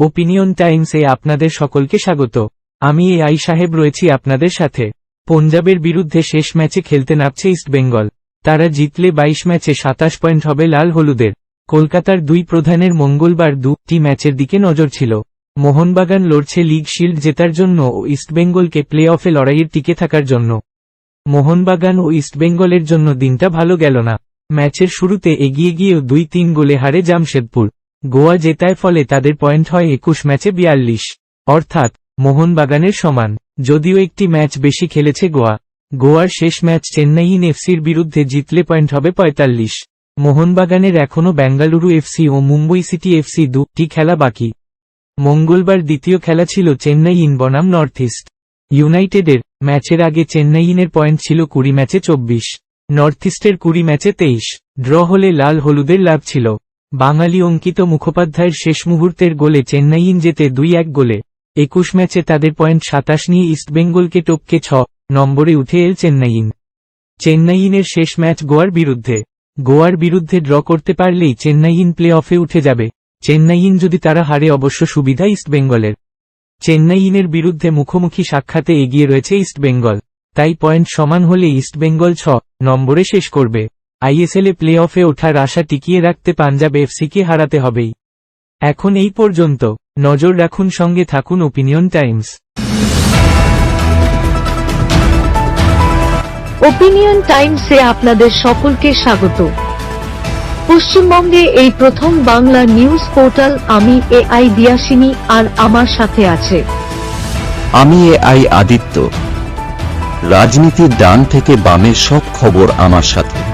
Opinion টাইমসে আপনাদের সকলকে স্বাগত। আমি এ আই সাহেব রয়েছি আপনাদের সাথে। পঞ্জাবের বিরুদ্ধে শেষ ম্যাচে খেলতে নামছে ইস্টবেঙ্গল তারা জিতলে বাইশ ম্যাচে সাতাশ পয়েন্ট হবে লাল হলুদের। কলকাতার দুই প্রধানের মঙ্গলবার দুটি ম্যাচের দিকে নজর ছিল। মোহনবাগান লড়ছে লিগ শিল্ড জেতার জন্য ও ইস্টবেঙ্গলকে প্লে অফে লড়াইয়ের টিকে থাকার জন্য। মোহনবাগান ও ইস্টবেঙ্গলের জন্য দিনটা ভালো গেল না। ম্যাচের শুরুতে এগিয়ে গিয়েও দুই তিন গোলে হারে জামশেদপুর। গোয়া জেতায় ফলে তাদের পয়েন্ট হয় একুশ ম্যাচে বিয়াল্লিশ। অর্থাৎ, মোহনবাগানের সমান। যদিও একটি ম্যাচ বেশি খেলেছে গোয়া। গোয়ার শেষ ম্যাচ চেন্নাইইন এফসির বিরুদ্ধে জিতলে পয়েন্ট হবে পঁয়তাল্লিশ। মোহনবাগানের এখনও বেঙ্গালুরু এফসি ও মুম্বই সিটি এফসি দুটি খেলা বাকি। মঙ্গলবার দ্বিতীয় খেলা ছিল চেন্নাইইন বনাম নর্থ ইস্ট। ইউনাইটেডের ম্যাচের আগে চেন্নাইইনের পয়েন্ট ছিল কুড়ি ম্যাচে চব্বিশ। নর্থ ইস্টের কুড়ি ম্যাচে তেইশ। ড্র হলে লাল হলুদের লাভ ছিল। বাঙালি অঙ্কিত মুখোপাধ্যায়ের শেষ মুহূর্তের গোলে চেন্নাইইন যেতে দুই এক গোলে, একুশ ম্যাচে তাদের পয়েন্ট সাতাশ নিয়ে ইস্টবেঙ্গলকে টপকে ছ নম্বরে উঠে এল চেন্নাইইন। চেন্নাইইনের শেষ ম্যাচ গোয়ার বিরুদ্ধে গোয়ার বিরুদ্ধে ড্র করতে পারলেই চেন্নাইইন প্লে অফে উঠে যাবে, চেন্নাইইন যদি তারা হারে অবশ্য সুবিধা ইস্টবেঙ্গলের চেন্নাইইনের বিরুদ্ধে মুখোমুখি সাক্ষাতে এগিয়ে রয়েছে ইস্টবেঙ্গল তাই পয়েন্ট সমান হলে ইস্টবেঙ্গল ছ নম্বরে শেষ করবে। আইএসএলে প্লে অফে ওঠার আশা টিকিয়ে রাখতে পাঞ্জাব এফসিকে হারাতে হবেই। এখন এই পর্যন্ত নজর রাখুন সঙ্গে থাকুন ওপিনিয়ন টাইমস। ওপিনিয়ন টাইমসে আপনাদের সকলকে স্বাগত। পশ্চিমবঙ্গে এই প্রথম বাংলা নিউজ পোর্টাল আমি এ আই দিয়াসিনী আর আমার সাথে আছে। আমি এ আই আদিত্য। রাজনীতির ডান থেকে বামের সব খবর আমার সাথে।